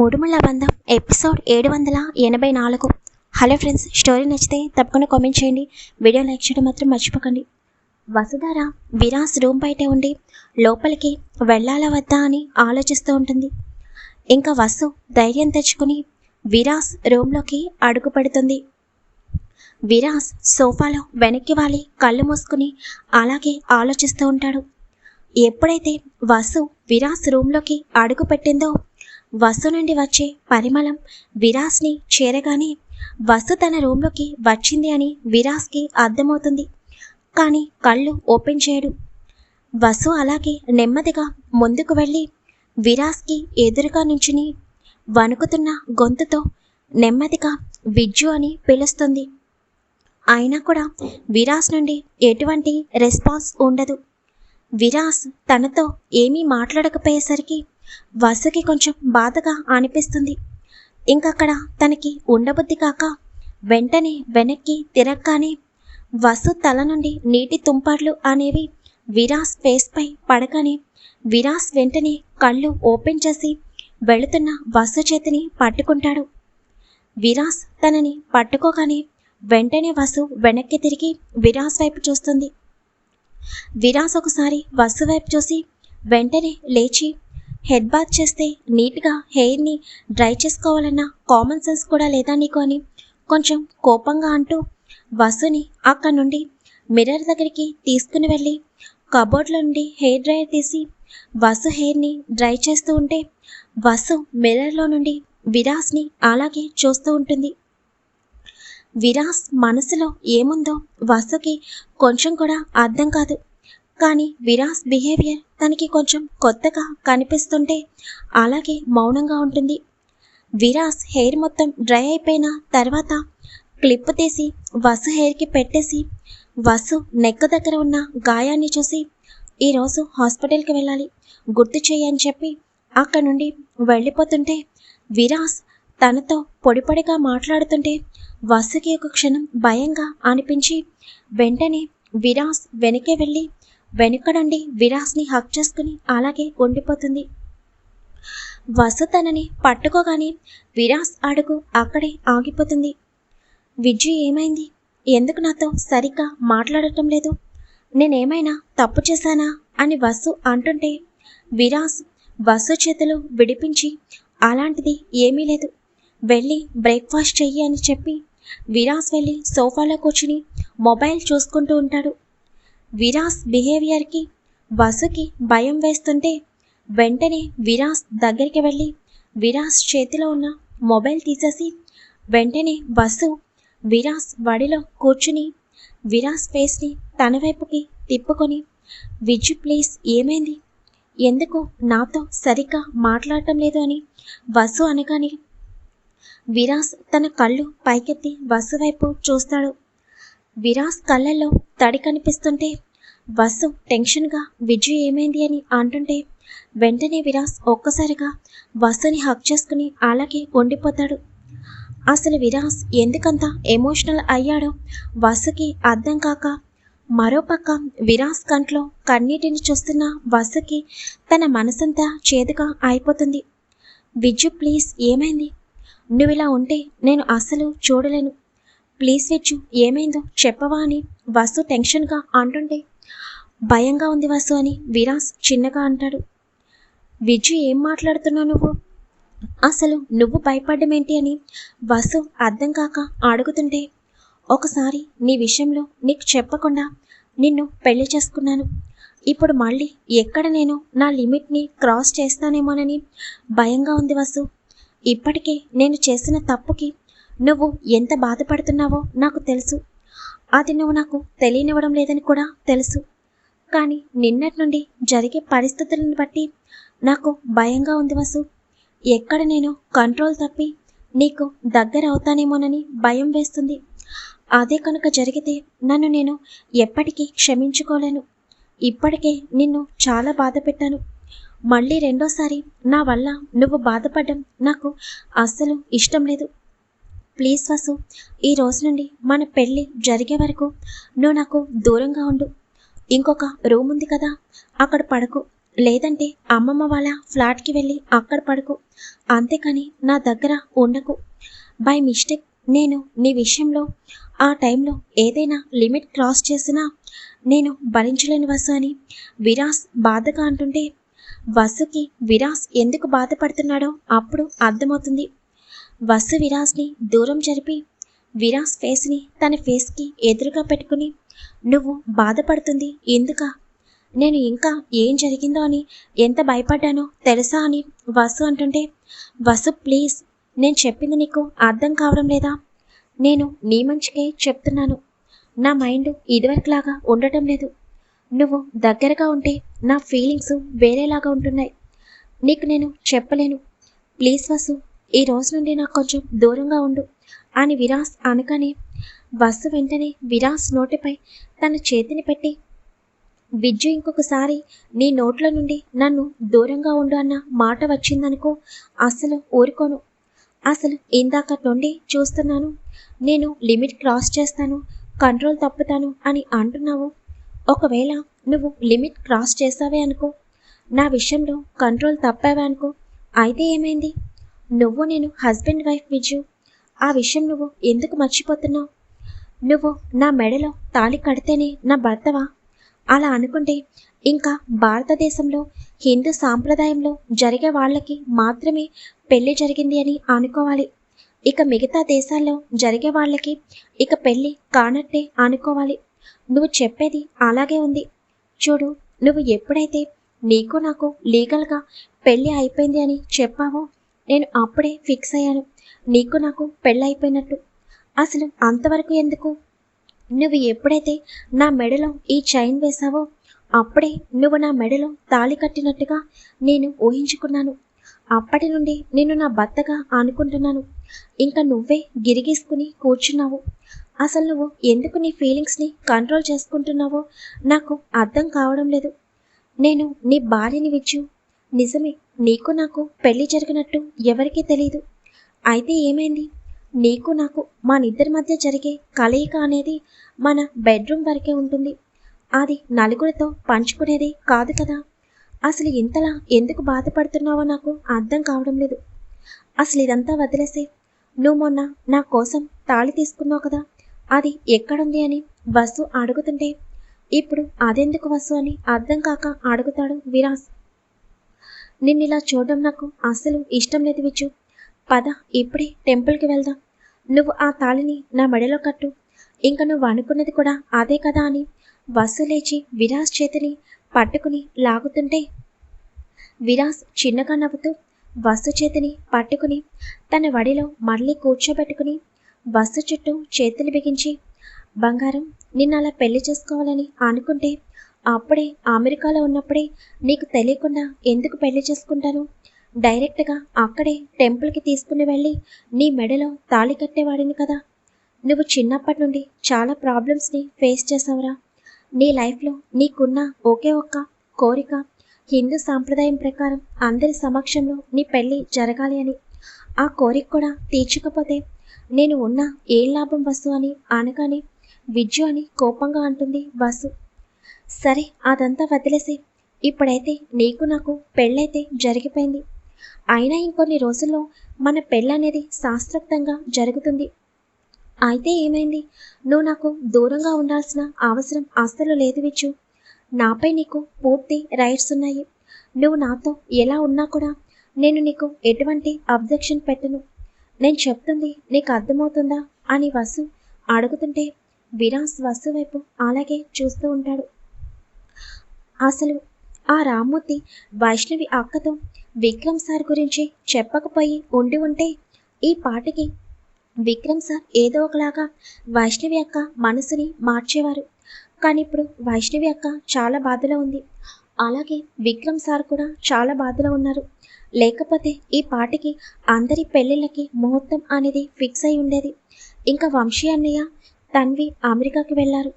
మూడుముళ్ళ బంధం ఎపిసోడ్ ఏడు వందల ఎనభై నాలుగు. హలో ఫ్రెండ్స్ స్టోరీ నచ్చితే తప్పకుండా కామెంట్ చేయండి. వీడియో లైక్ చేయడం మాత్రం మర్చిపోకండి. వసుధార విరాస్ రూమ్ బయటే ఉండి లోపలికి వెళ్ళాలా వద్దా అని ఆలోచిస్తూ ఉంటుంది. ఇంకా వసు ధైర్యం తెచ్చుకుని విరాస్ రూమ్లోకి అడుగు పెడుతుంది. విరాస్ సోఫాలో వెనక్కి వాలి కళ్ళు మూసుకుని అలాగే ఆలోచిస్తూ ఉంటాడు. ఎప్పుడైతే వసు విరాస్ రూమ్లోకి అడుగు పెట్టిందో వసు నుండి వచ్చే పరిమళం విరాస్ని చేరగానే వసు తన రూమ్లోకి వచ్చింది అని విరాస్కి అర్థమవుతుంది. కానీ కళ్ళు ఓపెన్ చేయడు. వసు అలాగే నెమ్మదిగా ముందుకు వెళ్ళి విరాస్కి ఎదురుగా నుంచుని వణుకుతున్న గొంతుతో నెమ్మదిగా విజ్జు అని పిలుస్తుంది. అయినా కూడా విరాస్ నుండి ఎటువంటి రెస్పాన్స్ ఉండదు. విరాస్ తనతో ఏమీ మాట్లాడకపోయేసరికి వసుకి కొంచెం బాధగా అనిపిస్తుంది. ఇంకక్కడ తనకి ఉండబుద్ధి కాక వెంటనే వెనక్కి తిరగగానే వసు తల నుండి నీటి తుంపర్లు అనేవి విరాస్ ఫేస్పై పడగానే విరాస్ వెంటనే కళ్ళు ఓపెన్ చేసి వెళుతున్న వసు చేతిని పట్టుకుంటాడు. విరాస్ తనని పట్టుకోగానే వెంటనే వసు వెనక్కి తిరిగి విరాస్ వైపు చూస్తుంది. విరాస్ ఒకసారి వసు వైపు చూసి వెంటనే లేచి హెడ్ బాత్ చేస్తే నీట్గా హెయిర్ని డ్రై చేసుకోవాలన్న కామన్ సెన్స్ కూడా లేదా నీకు అని? కొంచెం కోపంగా అంటూ వసుని అక్కడ నుండి మిర్రర్ దగ్గరికి తీసుకుని వెళ్ళి కబోర్డ్లో నుండి హెయిర్ డ్రైయర్ తీసి వసు హెయిర్ని డ్రై చేస్తూ ఉంటే వసు మిర్రర్లో నుండి విరాస్ని అలాగే చూస్తూ ఉంటుంది. విరాస్ మనసులో ఏముందో వసుకి కొంచెం కూడా అర్థం కాదు. కానీ విరాస్ బిహేవియర్ తనకి కొంచెం కొత్తగా కనిపిస్తుంటే అలాగే మౌనంగా ఉంటుంది. విరాస్ హెయిర్ మొత్తం డ్రై అయిపోయిన తర్వాత క్లిప్ తీసి వసు హెయిర్కి పెట్టేసి వసు నెక్క దగ్గర ఉన్న గాయాన్ని చూసి ఈరోజు హాస్పిటల్కి వెళ్ళాలి గుర్తు చేయని చెప్పి అక్కడ నుండి వెళ్ళిపోతుంటే విరాస్ తనతో పొడిపొడిగా మాట్లాడుతుంటే వసుకి ఒక క్షణం భయంగా అనిపించి వెంటనే విరాస్ వెనకే వెళ్ళి వెనుకడండి విరాస్ని హక్ చేసుకుని అలాగే ఉండిపోతుంది. వసు తనని పట్టుకోగానే విరాస్ అడుగు అక్కడే ఆగిపోతుంది. విజయ్ ఏమైంది? ఎందుకు నాతో సరిగ్గా మాట్లాడటం లేదు? నేనేమైనా తప్పు చేశానా? అని వసు అంటుంటే విరాస్ వసు చేతులు విడిపించి అలాంటిది ఏమీ లేదు. వెళ్ళి బ్రేక్ఫాస్ట్ చెయ్యి అని చెప్పి విరాస్ వెళ్ళి సోఫాలో కూర్చుని మొబైల్ చూసుకుంటూ ఉంటాడు. విరాస్ బిహేవియర్కి వసుకి భయం వేస్తుంటే వెంటనే విరాస్ దగ్గరికి వెళ్ళి విరాస్ చేతిలో ఉన్న మొబైల్ తీసేసి వెంటనే వసు విరాస్ వడిలో కూర్చుని విరాస్ ఫేస్ని తన వైపుకి తిప్పుకొని విజు ప్లీజ్ ఏమైంది? ఎందుకు నాతో సరిగ్గా మాట్లాడటం లేదు అని వసు అనగానే విరాస్ తన కళ్ళు పైకెత్తి వసు వైపు చూస్తాడు. విరాస్ కళ్ళల్లో తడి కనిపిస్తుంటే వసు టెన్షన్గా విజయ్ ఏమైంది అని అంటుంటే వెంటనే విరాస్ ఒక్కసారిగా వసుని హక్ చేసుకుని అలాగే ఉండిపోతాడు. అసలు విరాస్ ఎందుకంత ఎమోషనల్ అయ్యాడో వసుకి అర్థం కాక మరోపక్క విరాస్ కంట్లో కన్నీటిని చూస్తున్న వసుకి తన మనసంతా చేదుగా అయిపోతుంది. విజ్జు ప్లీజ్ ఏమైంది? నువ్వు ఇలా ఉంటే నేను అసలు చూడలేను. ప్లీజ్ విజ్జు ఏమైందో చెప్పవా అని వసు టెన్షన్గా అంటుంటే భయంగా ఉంది వసు అని విరాస్ చిన్నగా అంటాడు. విజు ఏం మాట్లాడుతున్నావు నువ్వు? అసలు నువ్వు భయపడ్డమేంటి అని వసు అర్థం కాక అడుగుతుంటే ఒకసారి నీ విషయంలో నీకు చెప్పకుండా నిన్ను పెళ్ళి చేసుకున్నాను. ఇప్పుడు మళ్ళీ ఎక్కడ నేను నా లిమిట్ని క్రాస్ చేస్తానేమోనని భయంగా ఉంది వసు. ఇప్పటికే నేను చేసిన తప్పుకి నువ్వు ఎంత బాధపడుతున్నావో నాకు తెలుసు. అది నువ్వు నాకు తెలియనివ్వడం లేదని కూడా తెలుసు. కానీ నిన్నటి నుండి జరిగే పరిస్థితులను బట్టి నాకు భయంగా ఉంది వసు. ఎక్కడ నేను కంట్రోల్ తప్పి నీకు దగ్గర అవుతానేమోనని భయం వేస్తుంది. అదే కనుక జరిగితే నన్ను నేను ఎప్పటికీ క్షమించుకోలేను. ఇప్పటికే నిన్ను చాలా బాధ పెట్టాను. మళ్ళీ రెండోసారి నా వల్ల నువ్వు బాధపడడం నాకు అస్సలు ఇష్టం లేదు. ప్లీజ్ వసు ఈ రోజు నుండి మన పెళ్ళి జరిగే వరకు నువ్వు నాకు దూరంగా ఉండు. ఇంకొక రూమ్ ఉంది కదా అక్కడ పడకు. లేదంటే అమ్మమ్మ వాళ్ళ ఫ్లాట్కి వెళ్ళి అక్కడ పడుకు. అంతేకాని నా దగ్గర ఉండకు. బై మిస్టేక్ నేను నీ విషయంలో ఆ టైంలో ఏదైనా లిమిట్ క్రాస్ చేసినా నేను భరించలేని వసు అని విరాస్ బాధగా అంటుంటే వసుకి విరాస్ ఎందుకు బాధపడుతున్నాడో అప్పుడు అర్థమవుతుంది. వసు విరాస్ని దూరం జరిపి విరాస్ ఫేస్ని తన ఫేస్కి ఎదురుగా పెట్టుకుని నువ్వు బాధపడుతుంది ఎందుక? నేను ఇంకా ఏం జరిగిందో అని ఎంత భయపడ్డానో తెలుసా అని వసు అంటుంటే వసు ప్లీజ్ నేను చెప్పింది నీకు అర్థం కావడం లేదా? నేను నీ మంచికే చెప్తున్నాను. నా మైండ్ ఇదివరకులాగా ఉండటం లేదు. నువ్వు దగ్గరగా ఉంటే నా ఫీలింగ్స్ వేరేలాగా ఉంటున్నాయి. నీకు నేను చెప్పలేను. ప్లీజ్ వసు ఈ రోజు నుండి నాకు కొంచెం దూరంగా ఉండు అని విరాస్ అనగానే బస్సు వెంటనే విరాస్ నోటిపై తన చేతిని పెట్టి విద్యు ఇంకొకసారి నీ నోట్ల నుండి నన్ను దూరంగా ఉండు అన్న మాట వచ్చిందనుకో అసలు ఊరుకోను. అసలు ఇందాక నుండి చూస్తున్నాను నేను లిమిట్ క్రాస్ చేస్తాను కంట్రోల్ తప్పుతాను అని అంటున్నావు. ఒకవేళ నువ్వు లిమిట్ క్రాస్ చేసావే అనుకో నా విషయంలో కంట్రోల్ తప్పావే అనుకో అయితే ఏమైంది? నువ్వు నేను హస్బెండ్ వైఫ్ విజు. ఆ విషయం నువ్వు ఎందుకు మర్చిపోతున్నావు? నువ్వు నా మెడలో తాళి కడితేనే నా భర్తవా? అలా అనుకుంటే ఇంకా భారతదేశంలో హిందూ సాంప్రదాయంలో జరిగే వాళ్ళకి మాత్రమే పెళ్ళి జరిగింది అని అనుకోవాలి. ఇక మిగతా దేశాల్లో జరిగే వాళ్ళకి ఇక పెళ్ళి కానట్టే అనుకోవాలి. నువ్వు చెప్పేది అలాగే ఉంది. చూడు నువ్వు ఎప్పుడైతే నీకు నాకు లీగల్గా పెళ్ళి అయిపోయింది అని చెప్పావో నేను అప్పుడే ఫిక్స్ అయ్యాను. నీకు నాకు పెళ్ళైపోయినట్టు అసలు అంతవరకు ఎందుకు? నువ్వు ఎప్పుడైతే నా మెడలో ఈ చైన్ వేశావో అప్పుడే నువ్వు నా మెడలో తాళి కట్టినట్టుగా నేను ఊహించుకున్నాను. అప్పటి నుండి నేను నా భర్తగా అనుకుంటున్నాను. ఇంకా నువ్వే గిరిగీసుకుని కూర్చున్నావు. అసలు నువ్వు ఎందుకు నీ ఫీలింగ్స్ని కంట్రోల్ చేసుకుంటున్నావో నాకు అర్థం కావడం లేదు. నేను నీ భార్యని విచ్చు నిజమే. నీకు నాకు పెళ్ళి జరిగినట్టు ఎవరికీ తెలియదు అయితే ఏమైంది? నీకు నాకు మా నిద్దరి మధ్య జరిగే కలయిక అనేది మన బెడ్రూమ్ వరకే ఉంటుంది. అది నలుగురితో పంచుకునేది కాదు కదా. అసలు ఇంతలా ఎందుకు బాధపడుతున్నావో నాకు అర్థం కావడం లేదు. అసలు ఇదంతా వదిలేసే నువ్వు మొన్న నా కోసం తాళి తీసుకున్నావు కదా. అది ఎక్కడుంది అని వసు అడుగుతుంటే ఇప్పుడు అదెందుకు వసు అని అర్థం కాక అడుగుతాడు విరాస్. నిన్నిలా చూడడం నాకు అస్సలు ఇష్టం లేదు విచ్చు. పద ఇప్పుడే టెంపుల్కి వెళ్దాం. నువ్వు ఆ తాళిని నా మెడలో కట్టు. ఇంకా నువ్వు అనుకున్నది కూడా అదే కదా అని వసు లేచి విరాస్ చేతిని పట్టుకుని లాగుతుంటే విరాస్ చిన్నగా నవ్వుతూ వసు చేతిని పట్టుకుని తన వడిలో మళ్ళీ కూర్చోబెట్టుకుని బస్సు చుట్టూ చేతులు బిగించి బంగారం నిన్న అలా పెళ్ళి చేసుకోవాలని అనుకుంటే అప్పుడే అమెరికాలో ఉన్నప్పుడే నీకు తెలియకుండా ఎందుకు పెళ్ళి చేసుకుంటాను? డైరెక్ట్గా అక్కడే టెంపుల్కి తీసుకుని వెళ్ళి నీ మెడలో తాళి కట్టేవాడిని కదా. నువ్వు చిన్నప్పటి నుండి చాలా ప్రాబ్లమ్స్ని ఫేస్ చేసావురా నీ లైఫ్లో నీకున్న ఒకే ఒక్క కోరిక హిందూ సాంప్రదాయం ప్రకారం అందరి సమక్షంలో నీ పెళ్ళి జరగాలి అని. ఆ కోరిక కూడా తీర్చకపోతే నేను ఉన్న ఏం లాభం వసు అని అనగానే విద్యు అని కోపంగా అంటుంది వసు సరే అదంతా వదిలేసి ఇప్పుడైతే నీకు నాకు పెళ్ళైతే జరిగిపోయింది. అయినా ఇంకొన్ని రోజుల్లో మన పెళ్ళనేది శాస్త్రోక్తంగా జరుగుతుంది. అయితే ఏమైంది? నువ్వు నాకు దూరంగా ఉండాల్సిన అవసరం అస్సలు లేదు విచ్చు. నాపై నీకు పూర్తి రైట్స్ ఉన్నాయి. నువ్వు నాతో ఎలా ఉన్నా కూడా నేను నీకు ఎటువంటి అబ్జెక్షన్ పెట్టను. నేను చెప్తుంది నీకు అర్థమవుతుందా అని వసు అడుగుతుంటే విరాస్ వసు వైపు అలాగే చూస్తూ ఉంటాడు. అసలు ఆ రామ్మూర్తి వైష్ణవి అక్కతో విక్రమ్ సార్ గురించి చెప్పకపోయి ఉండి ఉంటే ఈ పాటకి విక్రమ్ సార్ ఏదో ఒకలాగా వైష్ణవి అక్క మనసుని మార్చేవారు. కానీ ఇప్పుడు వైష్ణవి అక్క చాలా బాధలో ఉంది. అలాగే విక్రమ్ సార్ కూడా చాలా బాధలో ఉన్నారు. లేకపోతే ఈ పాటకి అందరి పెళ్ళిళ్ళకి ముహూర్తం అనేది ఫిక్స్ అయి ఉండేది. ఇంకా వంశీ అన్నయ్య తన్వి అమెరికాకి వెళ్ళారు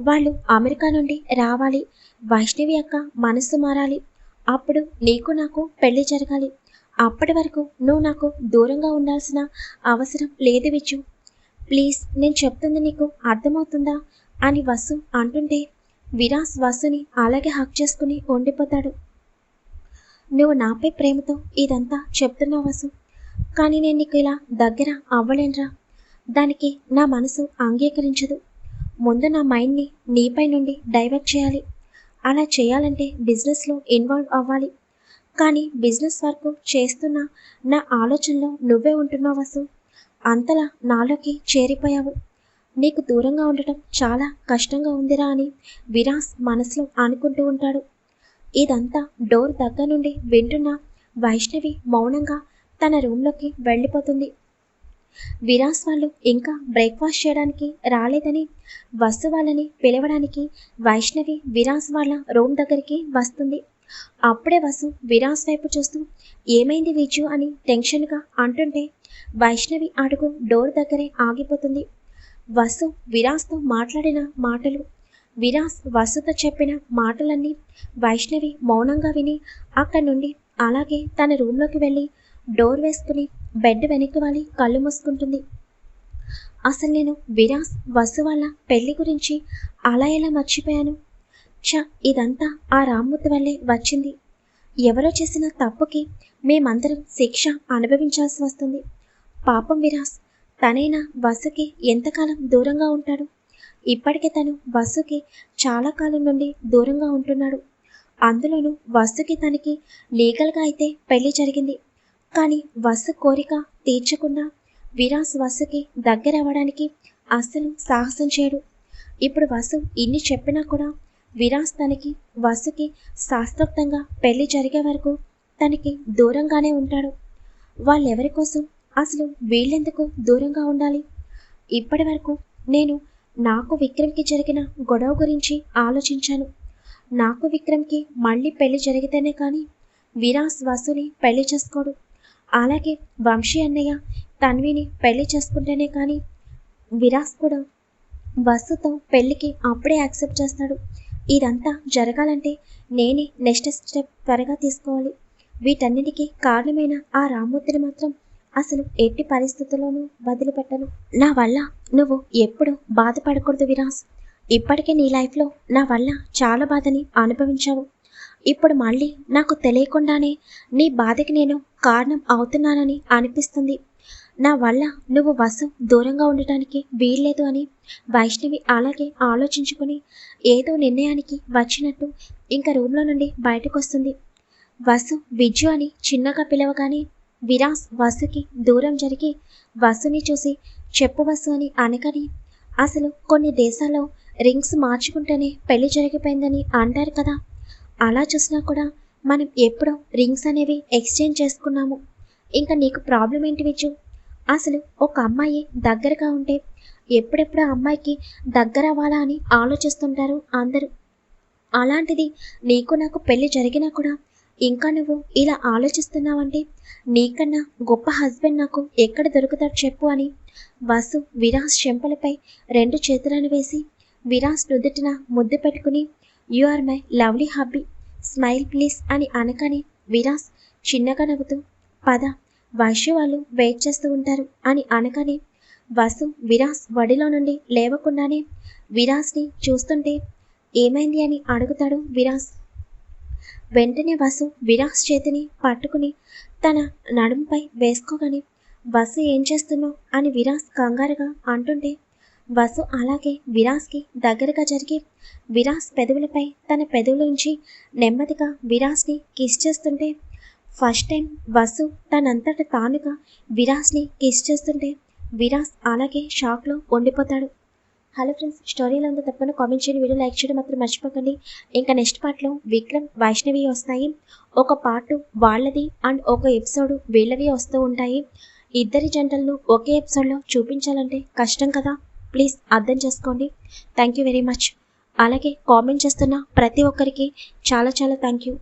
వాళ్ళు అమెరికా నుండి రావాలి. వైష్ణవి అక్క మనసు మారాలి. అప్పుడు నీకు నాకు పెళ్ళి జరగాలి. అప్పటి వరకు నువ్వు నాకు దూరంగా ఉండాల్సిన అవసరం లేదు విచ్చు ప్లీజ్ నేను చెప్తుంది నీకు అర్థమవుతుందా? అని వసు అంటుంటే విరాస్ వసుని అలాగే హక్ చేసుకుని ఉండిపోతాడు. నువ్వు నాపై ప్రేమతో ఇదంతా చెప్తున్నావు వసు. కానీ నేను నీకు ఇలా దగ్గర అవ్వలేనురా. దానికి నా మనసు అంగీకరించదు. ముందు నా మైండ్ని నీపై నుండి డైవర్ట్ చేయాలి. అలా చేయాలంటే బిజినెస్లో ఇన్వాల్వ్ అవ్వాలి. కానీ బిజినెస్ వర్క్ చేస్తున్న నా ఆలోచనలో నువ్వే ఉంటున్నావు వసు. అంతలా నాలోకి చేరిపోయావు. నీకు దూరంగా ఉండటం చాలా కష్టంగా ఉందిరా అని విరాస్ మనసులో అనుకుంటూ ఉంటాడు. ఇదంతా డోర్ దగ్గర నుండి వింటున్న వైష్ణవి మౌనంగా తన రూమ్లోకి వెళ్ళిపోతుంది. విరాస్ వాళ్ళు ఇంకా బ్రేక్ఫాస్ట్ చేయడానికి రాలేదని వసు వాళ్ళని పిలవడానికి వైష్ణవి విరాస్ వాళ్ళ రూమ్ దగ్గరికి వస్తుంది. అప్పుడే వసు విరాస్ వైపు చూస్తూ ఏమైంది విజు? అని టెన్షన్గా అంటుంటే వైష్ణవి అడుగు డోర్ దగ్గరే ఆగిపోతుంది. వసు విరాస్తో మాట్లాడిన మాటలు విరాస్ వసుతో చెప్పిన మాటలన్నీ వైష్ణవి మౌనంగా విని అక్కడి నుండి అలాగే తన రూమ్లోకి వెళ్ళి డోర్ వేసుకుని బెడ్ వెనక్కి వాలి కళ్ళు మూసుకుంటుంది. అసలు నేను విరాస్ వసు వాళ్ళ పెళ్ళి గురించి అలా ఎలా మర్చిపోయాను? ఛ ఇదంతా ఆ రామ్మూర్తి వల్లే వచ్చింది. ఎవరో చేసిన తప్పుకి మేమందరం శిక్ష అనుభవించాల్సి వస్తుంది. పాపం విరాస్ తనైనా వసుకి ఎంతకాలం దూరంగా ఉంటాడు? ఇప్పటికే తను వసుకి చాలా కాలం నుండి దూరంగా ఉంటున్నాడు. అందులోనూ వసుకి తనకి లీగల్గా అయితే పెళ్ళి జరిగింది. కానీ వసు కోరిక తీర్చకుండా విరాస్ వసుకి దగ్గర అవ్వడానికి అస్సలు సాహసం చేయడు. ఇప్పుడు వసు ఇన్ని చెప్పినా కూడా విరాస్ తనకి వసుకి శాస్త్రోక్తంగా పెళ్ళి జరిగే వరకు తనకి దూరంగానే ఉంటాడు. వాళ్ళెవరి కోసం? అసలు వీళ్ళెందుకు దూరంగా ఉండాలి? ఇప్పటి వరకు నేను నాకు విక్రమ్కి జరిగిన గొడవ గురించి ఆలోచించాను. నాకు విక్రమ్కి మళ్ళీ పెళ్ళి జరిగితేనే కానీ విరాస్ వసుని పెళ్ళి చేసుకోడు. అలాగే వంశీ అన్నయ్య తన్విని పెళ్ళి చేసుకుంటేనే కానీ విరాస్ కూడా వసుతో పెళ్ళికి అప్పుడే యాక్సెప్ట్ చేస్తాడు. ఇదంతా జరగాలంటే నేనే నెక్స్ట్ స్టెప్ త్వరగా తీసుకోవాలి. వీటన్నిటికీ కారణమైన ఆ రామ్మూర్తిని మాత్రం అసలు ఎట్టి పరిస్థితుల్లోనూ వదిలిపెట్టను. నా వల్ల నువ్వు ఎప్పుడు బాధపడకూడదు విరాస్. ఇప్పటికే నీ లైఫ్లో నా వల్ల చాలా బాధని అనుభవించావు. ఇప్పుడు మళ్ళీ నాకు తెలియకుండానే నీ బాధకి నేను కారణం అవుతున్నానని అనిపిస్తుంది. నా వల్ల నువ్వు వసు దూరంగా ఉండటానికి వీల్లేదు అని వైష్ణవి అలాగే ఆలోచించుకుని ఏదో నిర్ణయానికి వచ్చినట్టు ఇంకా రూమ్లో నుండి బయటకు వస్తుంది వసు విజ్జు అని చిన్నగా పిలవగానే విరాస్ వసుకి దూరం జరిగి వసుని చూసి చెప్పు వసు అని అనకని అసలు కొన్ని దేశాల్లో రింగ్స్ మార్చుకుంటేనే పెళ్ళి జరిగిపోయిందని అంటారు కదా. అలా చూసినా కూడా మనం ఎప్పుడో రింగ్స్ అనేవి ఎక్స్చేంజ్ చేసుకున్నాము. ఇంకా నీకు ప్రాబ్లం ఏంటి విచ్చు అసలు ఒక అమ్మాయి దగ్గరగా ఉంటే ఎప్పుడెప్పుడు అమ్మాయికి దగ్గర అవ్వాలా అని ఆలోచిస్తుంటారు అందరూ. అలాంటిది నీకు నాకు పెళ్ళి జరిగినా కూడా ఇంకా నువ్వు ఇలా ఆలోచిస్తున్నావంటే నీకన్నా గొప్ప హస్బెండ్ నాకు ఎక్కడ దొరుకుతాడు చెప్పు అని వసు విరాస్ చెంపలపై రెండు చేతులను వేసి విరాస్ నుదుటిన ముద్దు పెట్టుకుని you are my lovely hubby smile please అని అనగానే విరాస్ చిన్నగా నవ్వుతూ పద వైశ్య వాళ్ళు వెయిట్ చేస్తూ ఉంటారు అని అనగానే వసు విరాస్ వడిలో నుండి లేవకుండానే విరాస్ని చూస్తుంటే ఏమైంది అని అడుగుతాడు విరాస్. వెంటనే వసు విరాస్ చేతిని పట్టుకుని తన నడుంపై వేసుకోగానే వసు ఏం చేస్తున్నావు? అని విరాస్ కంగారుగా అంటుంటే వసు అలాగే విరాస్కి దగ్గరగా జరిగి విరాస్ పెదవులపై తన పెదవుల నుంచి నెమ్మదిగా విరాస్ని కిస్ చేస్తుంటే ఫస్ట్ టైం వసు తనంతట తానుగా విరాస్ని కిస్ చేస్తుంటే విరాస్ అలాగే షాక్లో ఉండిపోతాడు. హలో ఫ్రెండ్స్ స్టోరీలో ఉందో. తప్పకుండా కామెంట్ చేయండి. వీడియో లైక్ చేయడం మాత్రం మర్చిపోకండి. ఇంకా నెక్స్ట్ పార్ట్లో విక్రమ్ వైష్ణవి వస్తాయి. ఒక పార్ట్ వాళ్ళది అండ్ ఒక ఎపిసోడ్ వీళ్ళవి వస్తూ ఉంటాయి. ఇద్దరి జంటలను ఒకే ఎపిసోడ్లో చూపించాలంటే కష్టం కదా? ప్లీజ్ అర్థం చేసుకోండి. థ్యాంక్ యూ వెరీ మచ్ అలాగే కామెంట్ చేస్తున్న ప్రతి ఒక్కరికి చాలా చాలా థ్యాంక్ యూ